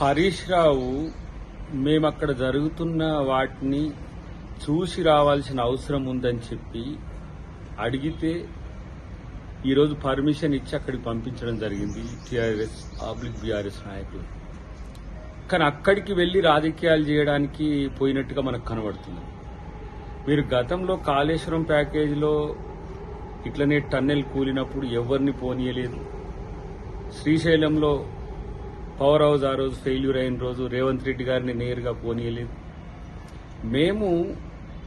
హరీష్ రావు మేము అక్కడ జరుగుతున్న వాటిని చూసి రావాల్సిన అవసరం ఉందని చెప్పి అడిగితే ఈరోజు పర్మిషన్ ఇచ్చి అక్కడికి పంపించడం జరిగింది టీఆర్ఎస్ పబ్లిక్ బీఆర్ఎస్ నాయకులు. కానీ అక్కడికి వెళ్ళి రాజకీయాలు చేయడానికి పోయినట్టుగా మనకు కనబడుతుంది. మీరు గతంలో కాళేశ్వరం ప్యాకేజీలో ఇట్లనే టన్నెల్ కూలినప్పుడు ఎవరిని పోనీయలేదు. శ్రీశైలంలో పవర్ హౌస్ ఆ రోజు ఫెయిల్యూర్ అయిన రోజు రేవంత్ రెడ్డి గారిని నేరుగా పోనీయలేదు. మేము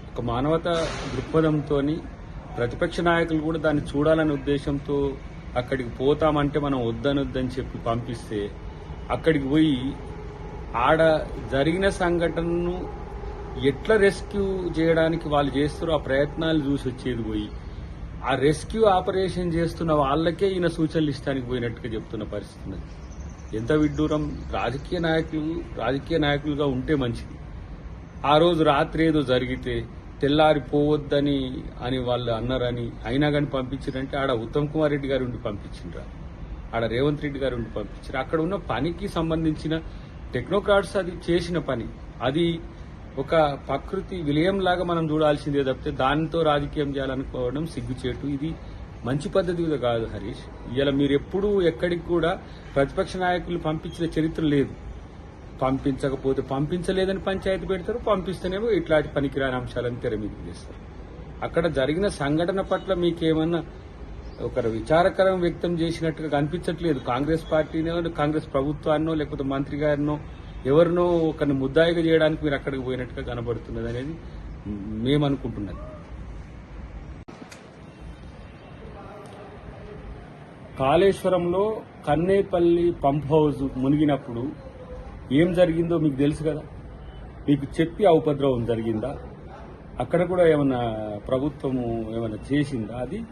ఒక మానవత దృక్పథంతో ప్రతిపక్ష నాయకులు కూడా దాన్ని చూడాలనే ఉద్దేశంతో అక్కడికి పోతామంటే మనం వద్దనొద్దని చెప్పి పంపిస్తే అక్కడికి పోయి ఆడ జరిగిన సంఘటనను ఎట్లా రెస్క్యూ చేయడానికి వాళ్ళు చేస్తారో ఆ ప్రయత్నాలు చూసి వచ్చేది పోయి ఆ రెస్క్యూ ఆపరేషన్ చేస్తున్న వాళ్ళకే ఈయన సూచనలు ఇష్టానికి పోయినట్టుగా చెప్తున్న పరిస్థితి ఎంత విడ్డూరం రాజకీయ నాయకులు రాజకీయ నాయకులుగా ఉంటే మంచిది. ఆ రోజు రాత్రి ఏదో జరిగితే తెల్లారి పోవద్దని అని వాళ్ళు అన్నారని అయినా కానీ పంపించారంటే ఆడ ఉత్తమ్ కుమార్ రెడ్డి గారు ఉండి పంపించిండ్రా. ఆడ రేవంత్ రెడ్డి గారు ఉండి పంపించారు అక్కడ ఉన్న పనికి సంబంధించిన టెక్నోక్రాట్స్ అది చేసిన పని. అది ఒక ప్రకృతి విలయంలాగా మనం చూడాల్సిందే తప్పితే దానితో రాజకీయం చేయాలనుకోవడం సిగ్గుచేటు. ఇది మంచి పద్ధతి కాదు హరీష్. ఇలా మీరు ఎప్పుడూ ఎక్కడికి కూడా ప్రతిపక్ష నాయకులు పంపించిన చరిత్ర లేదు. పంపించకపోతే పంపించలేదని పంచాయతీ పెడతారు పంపిస్తేనేమో ఇట్లాంటి పనికిరాని అంశాలను తెర మీదకి అక్కడ జరిగిన సంఘటన పట్ల మీకేమన్నా ఒక విచారకరం వ్యక్తం చేసినట్టుగా కనిపించట్లేదు. కాంగ్రెస్ పార్టీనో కాంగ్రెస్ ప్రభుత్వాన్నో లేకపోతే మంత్రి గారినో ఎవరినో ఒకరిని ముద్దాయిగా చేయడానికి మీరు అక్కడికి పోయినట్టుగా కనబడుతున్నది అనేది మేము అనుకుంటున్నది కాళేశ్వరంలో కన్నేపల్లి పంప్ హౌస్ మునిగినప్పుడు ఏం జరిగిందో మీకు తెలుసు కదా? మీకు చెప్పి ఆ ఉపద్రవం జరిగిందా? అక్కడ కూడా ఏమైనా ప్రభుత్వము ఏమైనా చేసిందా? అది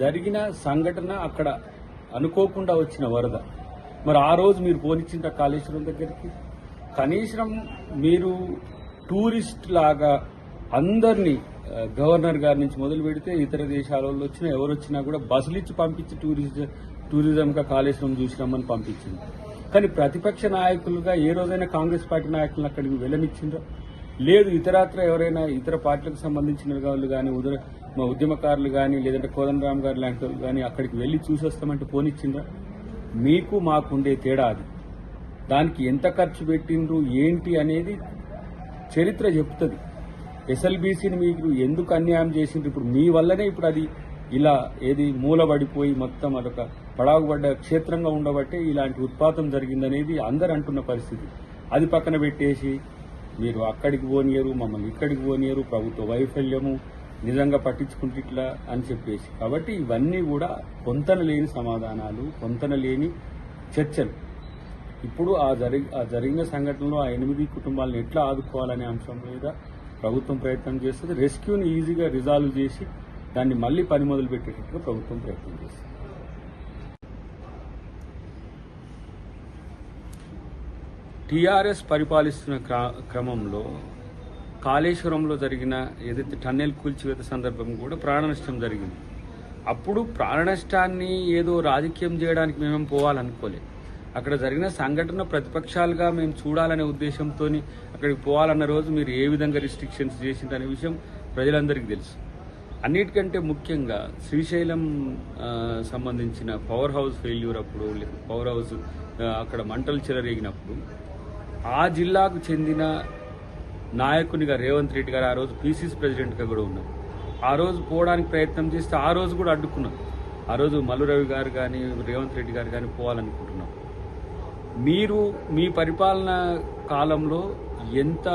జరిగిన సంఘటన అక్కడ అనుకోకుండా వచ్చిన వరద. మరి ఆ రోజు మీరు పోనిచ్చింట కాళేశ్వరం దగ్గరికి? కనీసం మీరు టూరిస్ట్ లాగా అందరినీ గవర్నర్ గారి నుంచి మొదలు పెడితే ఇతర దేశాల వాళ్ళు వచ్చినా ఎవరు వచ్చినా కూడా బస్సులు ఇచ్చి పంపించి టూరిజం టూరిజంగా కాళేశ్వరం చూసినామని పంపించింది. కానీ ప్రతిపక్ష నాయకులుగా ఏ రోజైనా కాంగ్రెస్ పార్టీ నాయకులను అక్కడికి వెళ్ళనిచ్చిండ్రా? లేదు ఇతరాత్ర ఎవరైనా ఇతర పార్టీలకు సంబంధించిన వాళ్ళు కానీ ఉదర మా ఉద్యమకారులు కానీ లేదంటే కోదండరామ్ గారు లాంటి వాళ్ళు కానీ అక్కడికి వెళ్ళి చూసి వస్తామంటే పోనిచ్చిండ్రా? మీకు మాకుండే తేడా అది. దానికి ఎంత ఖర్చు పెట్టిండ్రు ఏంటి అనేది చరిత్ర చెప్తుంది. ఎస్ఎల్బీసీని మీకు ఎందుకు అన్యాయం చేసిండ్రు? ఇప్పుడు మీ వల్లనే ఇప్పుడు అది ఇలా ఏది మూలబడిపోయి మొత్తం అదొక పడాగుపడ్డ క్షేత్రంగా ఉండబట్టే ఇలాంటి ఉత్పాతం జరిగిందనేది అందరు అంటున్న పరిస్థితి. అది పక్కన పెట్టేసి మీరు అక్కడికి పోనీయరు మమ్మల్ని ఇక్కడికి పోనీయరు ప్రభుత్వ వైఫల్యము నిజంగా పట్టించుకుంటే ఇట్లా అని చెప్పేసి. కాబట్టి ఇవన్నీ కూడా పొంతన లేని సమాధానాలు పొంతన లేని చర్చలు. ఇప్పుడు ఆ జరిగి ఆ జరిగిన సంఘటనలో ఆ ఎనిమిది కుటుంబాలను ఎట్లా ఆదుకోవాలనే అంశం మీద ప్రభుత్వం ప్రయత్నం చేస్తుంది. రెస్క్యూని ఈజీగా రిజాల్వ్ చేసి దాన్ని మళ్ళీ పని మొదలు పెట్టేటట్టుగా ప్రభుత్వం ప్రయత్నం చేస్తుంది. టీఆర్ఎస్ పరిపాలిస్తున్న క్ర- క్రమంలో కాళేశ్వరంలో జరిగిన ఏదైతే టన్నెల్ కూల్చివేత సందర్భం కూడా ప్రాణనష్టం జరిగింది. అప్పుడు ప్రాణనష్టాన్ని ఏదో రాజకీయం చేయడానికి మేమేం పోవాలనుకోలేదు. అక్కడ జరిగిన సంఘటన ప్రతిపక్షాలుగా మేము చూడాలనే ఉద్దేశంతో అక్కడికి పోవాలన్న రోజు మీరు ఏ విధంగా రిస్ట్రిక్షన్స్ చేసిందనే విషయం ప్రజలందరికీ తెలుసు. అన్నిటికంటే ముఖ్యంగా శ్రీశైలం సంబంధించిన పవర్ హౌస్ ఫెయిల్యూర్ అప్పుడు లేదా పవర్ హౌస్ అక్కడ మంటలు చెలరేగినప్పుడు ఆ జిల్లాకు చెందిన నాయకునిగా రేవంత్ రెడ్డి గారు ఆ రోజు పీసీసీ ప్రెసిడెంట్గా కూడా ఉన్నారు. ఆ రోజు పోవడానికి ప్రయత్నం చేస్తే ఆ రోజు కూడా అడ్డుకున్నారు. ఆ రోజు మల్లురవి గారు కానీ రేవంత్ రెడ్డి గారు కానీ పోవాలనుకుంటున్నారు. మీరు మీ పరిపాలన కాలంలో ఎంత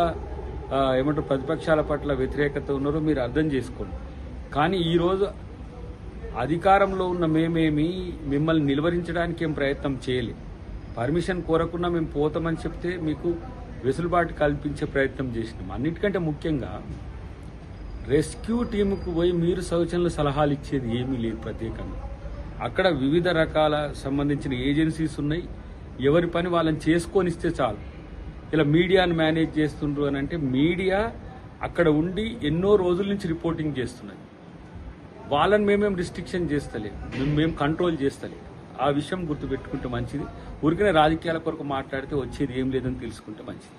ఏమంటారు ప్రతిపక్షాల పట్ల వ్యతిరేకత ఉన్నారో మీరు అర్థం చేసుకోండి. కానీ ఈరోజు అధికారంలో ఉన్న మేమేమి మిమ్మల్ని నిలువరించడానికి ఏం ప్రయత్నం చేయలేదు పర్మిషన్ కోరకుండా మేము పోతామని చెప్తే మీకు వెసులుబాటు కల్పించే ప్రయత్నం చేసినాం. అన్నిటికంటే ముఖ్యంగా రెస్క్యూ టీముకు పోయి మీరు సౌచనలు సలహాలు ఇచ్చేది ఏమీ లేదు ప్రత్యేకంగా. అక్కడ వివిధ రకాల సంబంధించిన ఏజెన్సీస్ ఉన్నాయి. ఎవరి పని వాళ్ళని చేసుకొని ఇస్తే చాలు. ఇలా మీడియాను మేనేజ్ చేస్తుండ్రు అని అంటే మీడియా అక్కడ ఉండి ఎన్నో రోజుల నుంచి రిపోర్టింగ్ చేస్తున్నది. వాళ్ళని మేమేం రిస్ట్రిక్షన్ చేస్తలేదు మేము మేము కంట్రోల్ చేస్తలేదు ఆ విషయం గుర్తుపెట్టుకుంటే మంచిది. ఊరికనే రాజకీయాల కొరకు మాట్లాడితే వచ్చేది ఏం లేదని తెలుసుకుంటే మంచిది.